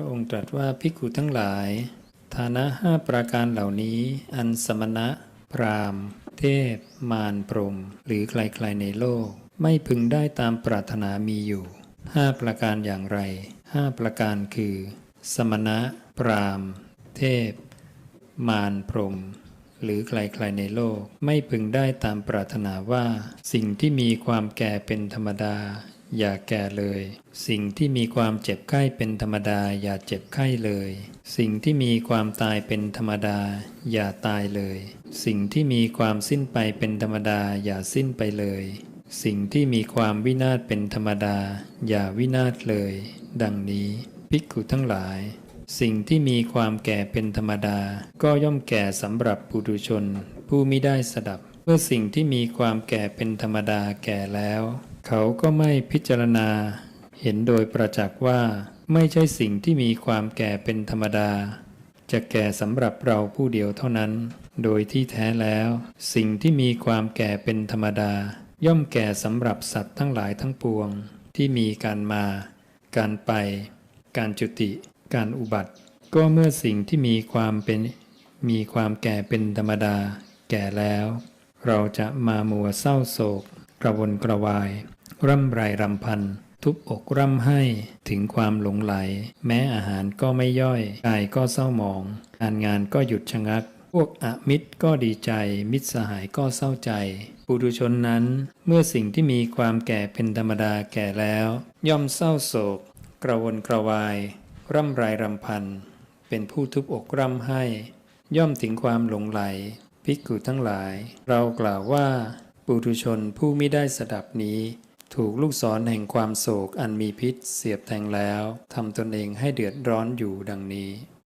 ระองค์ตรัสว่าภิกขุทั้งหลาย ฐานะห้าประการเหล่านี้ อันสมณะ พราหมณ์ เทพ มารพรม หรือใครๆในโลก ไม่พึงได้ตามปรารถนามีอยู่ห้าประการอย่างไรห้าประการคือ สมณะ พราหมณ์ เทพ มารพรม หรือใครๆในโลก ไม่พึงได้ตามปรารถนาว่า สิ่งที่มีความแก่เป็นธรรมดา อย่าแก่เลย สิ่งที่มีความเจ็บไข้เป็นธรรมดา อย่าเจ็บไข้เลย สิ่งที่มีความตายเป็นธรรมดา อย่าตายเลย สิ่งที่มีความสิ้นไปเป็นธรรมดา อย่าสิ้นไปเลย สิ่งที่มีความวินาศเป็นธรรมดา อย่าวินาศเลย ดังนี้ภิกขุทั้งหลาย สิ่งที่มีความแก่เป็นธรรมดา ก็ย่อมแก่สำหรับปุถุชน ผู้มิได้สดับ เมื่อสิ่งที่มีความแก่เป็นธรรมดาแก่แล้ว เขาก็ไม่พิจารณา เห็นโดยประจักษ์ว่าไม่ใช่สิ่งที่มีความแก่เป็นธรรมดา จะแก่สำหรับเราผู้เดียวเท่านั้น โดยที่แท้แล้ว สิ่งที่มีความแก่เป็นธรรมดา ย่อมแก่สำหรับสัตว์ทั้งหลายทั้งปวง ที่มีการมา การไป การจุติ การอุบัติ ก็เมื่อสิ่งที่มีความเป็นมีความแก่เป็นธรรมดา แก่แล้ว เราจะมามัวเศร้าโศก กระวนกระวาย ร่ำไรรำพัน ทุบอกร่ำให้ถึงความหลงไหล แม้อาหารก็ไม่ย่อยกายก็เศร้าหมองการงานก็หยุดชะงัก พวกอมิตรก็ดีใจ มิตรสหายก็เศร้าใจปุถุชนนั้น เมื่อสิ่งที่มีความแก่เป็นธรรมดาแก่แล้ว ย่อมเศร้าโศก กระวนกระวาย ร่ำไรรำพัน เป็นผู้ทุบอกร่ำให้ ย่อมถึงความหลงไหลภิกขุทั้งหลาย เรากล่าวว่า ปุถุชนผู้ไม่ได้สดับนี้ ถูกลูกศรแห่งความโศกอันมีพิษเสียบแทงแล้วทำตนเองให้เดือดร้อนอยู่ดังนี้